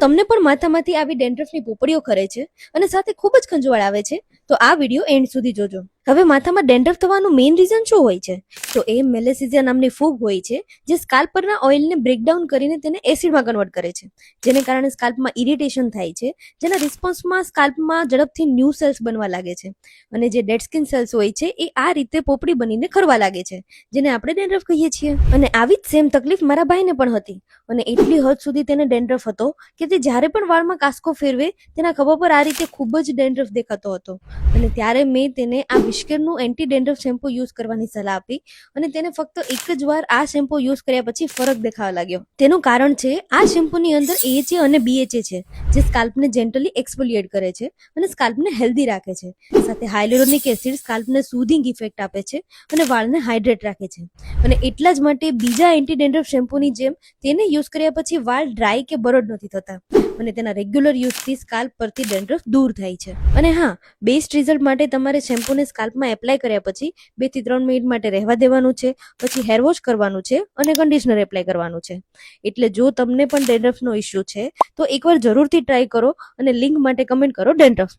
તમને પણ માથામાંથી આવી ડેન્ડ્રફની પોપડીઓ કરે છે અને સાથે ખૂબ જ ખંજવાળ આવે છે, તો આ વીડિયો એન્ડ સુધી જોજો. હવે માથામાં ડેન્ડ્રફ થવાનું મેઇન રીઝન શું હોય છે? તો એ મેલેસિઝિયા નામની ફૂગ હોય છે, જે સ્કાલ્પ પરના ઓઇલને બ્રેકડાઉન કરીને તેને એસિડમાં કન્વર્ટ કરે છે. જેને કારણે સ્કાલ્પમાં ઇરિટેશન થાય છે, જેના રિસ્પોન્સમાં સ્કાલ્પમાં ઝડપથી ન્યૂ સેલ્સ બનવા લાગે છે. અને જે ડેડ સ્કિન સેલ્સ હોય છે, એ આ રીતે પોપડી બનીને ખરવા લાગે છે, જેને આપણે ડેન્ડ્રફ કહીએ છીએ. અને આવી જ સેમ તકલીફ મારા ભાઈને પણ હતી. અને એટલી હદ સુધી તેને ડેન્ડ્રફ હતો કે તે જ્યારે પણ વાળમાં કાસ્કો ફેરવે, તેના ખભા પર આ રીતે ખૂબ જ ડેન્ડ્રફ દેખાતો હતો. અને ત્યારે મેં તેને આ વિશ્કેરનું એન્ટી ડેન્ડ્રફ શેમ્પુ યુઝ કરવાની સલાહ આપી અને તેને ફક્ત એક જ વાર આ શેમ્પુ યુઝ કર્યા પછી ફરક દેખાવા લાગ્યો. તેનું કારણ છે, આ શેમ્પૂની અંદર એએચએ અને બીએચએ છે, જે સ્કાલ્પને જેન્ટલી એક્સફોલિએટ કરે છે અને સ્કાલ્પને હેલ્ધી રાખે છે. સાથે હાઇલોરોનિક એસિડ સ્કાલ્પને સુધિંગ ઇફેક્ટ આપે છે અને વાળને હાઇડ્રેટ રાખે છે. અને એટલા જ માટે બીજા એન્ટી ડેન્ડ્રફ શેમ્પૂની જેમ તેને યુઝ કર્યા પછી વાળ ડ્રાય કે બરોડ નથી થતા. અને તેના રેગ્યુલર યુઝથી સ્કાલ્પ પરથી ડેન્ડ્રફ દૂર થાય છે. અને હા બેસ્ટ રિઝલ્ટ માટે તમારે શેમ્પૂને સ્કાલ્પમાં એપ્લાય કર્યા પછી બેથી ત્રણ મિનિટ માટે રહેવા દેવાનું છે, પછી હેર વોશ કરવાનું છે અને કન્ડિશનર એપ્લાય કરવાનું છે. એટલે જો તમને પણ ડેન્ડ્રફનો ઇસ્યુ છે, તો એકવાર જરૂરથી ટ્રાય કરો અને લિંક માટે કમેન્ટ કરો ડેન્ડ્રફ